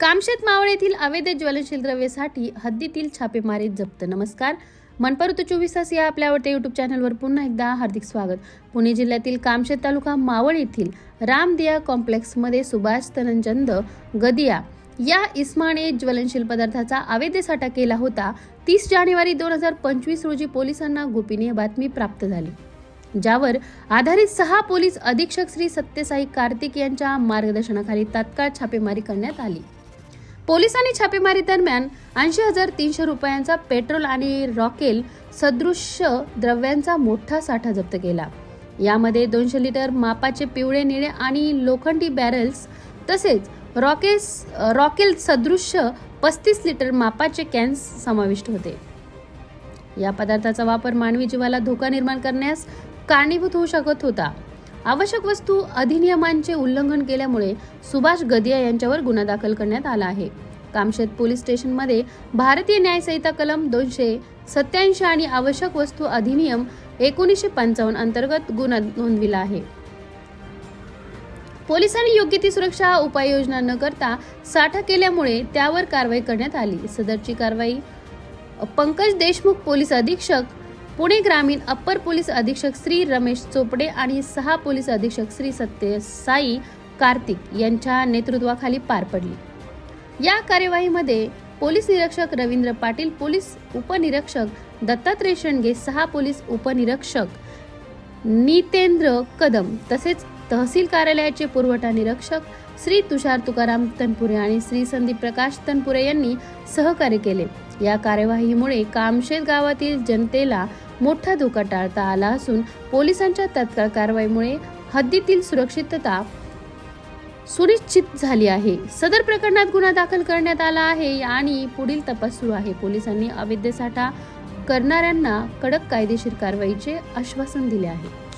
कामशेत मावळ येथील अवैध ज्वलनशील द्रव्यसाठी हद्दीतील छापेमारी जप्त. नमस्कार. मनपा चोवीस तास या आपल्या आवडत्या युट्यूब चॅनलवर पुन्हा एकदा हार्दिक स्वागत. पुणे जिल्ह्यातील कामशेत तालुका मावळ येथील रामदिया कॉम्प्लेक्समध्ये सुभाष धनंजंद गदिया या इस्माने ज्वलनशील पदार्थाचा अवैध साठा केला होता. तीस जानेवारी दोन हजार पंचवीस रोजी पोलिसांना गोपनीय बातमी प्राप्त झाली. ज्यावर आधारित सहा पोलीस अधीक्षक श्री सत्यसाई कार्तिक यांच्या मार्गदर्शनाखाली तात्काळ छापेमारी करण्यात आली. पोलिसांनी छापेमारी दरम्यान ऐंशी हजार तीनशे रुपयांचा पेट्रोल आणि रॉकेल सदृश्य द्रव्यांचा मोठा साठा जप्त केला. यामध्ये दोनशे लिटर मापाचे पिवळे निळे आणि लोखंडी बॅरल्स तसेच रॉकेस रॉकेल सदृश्य पस्तीस लिटर मापाचे कॅन्स समाविष्ट होते. या पदार्थाचा वापर मानवी जीवाला धोका निर्माण करण्यास कारणीभूत होऊ शकत होता. आवश्यक वस्तू अधिनियमांचे उल्लंघन केल्यामुळे सुभाष गदिया यांच्यावर गुन्हा दाखल करण्यात आला आहे. कामशेत पोलीस स्टेशनमध्ये भारतीय न्यायसंहिता कलम दोनशे सत्याऐंशी आणि आवश्यक वस्तू अधिनियम एकोणीसशे पंचावन्न अंतर्गत गुन्हा नोंदविला आहे. पोलिसांनी योग्य ती सुरक्षा उपाययोजना न करता साठा केल्यामुळे त्यावर कारवाई करण्यात आली. सदरची कारवाई पंकज देशमुख पोलीस अधीक्षक पुणे ग्रामीण अप्पर पोलीस अधीक्षक श्री रमेश चोपडे आणि सहा पोलीस अधीक्षक श्री सत्य साई कार्तिक यांच्या नेतृत्वाखाली पार पडली. या कार्यवाहीमध्ये पोलीस निरीक्षक रवींद्र पाटील पोलीस उपनिरीक्षक दत्तात्रय शेंडगे सहा पोलीस उपनिरीक्षक नितेंद्र कदम तसेच तहसील कार्यालयाचे पुरवठा निरीक्षक श्री तुषार तुकाराम तनपुरे आणि श्री संदीप प्रकाश तनपुरे यांनी सहकार्य केले. या कार्यवाहीमुळे कामशेत गावातील जनतेला मोठा धोका टाळता आला असून पोलिसांच्या तत्काळ कारवाईमुळे हद्दीतील सुरक्षितता सुनिश्चित झाली आहे. सदर प्रकरणात गुन्हा दाखल करण्यात आला आहे आणि पुढील तपास सुरू आहे. पोलिसांनी अवैध साठा करणाऱ्यांना कडक कायदेशीर कारवाईचे आश्वासन दिले आहे.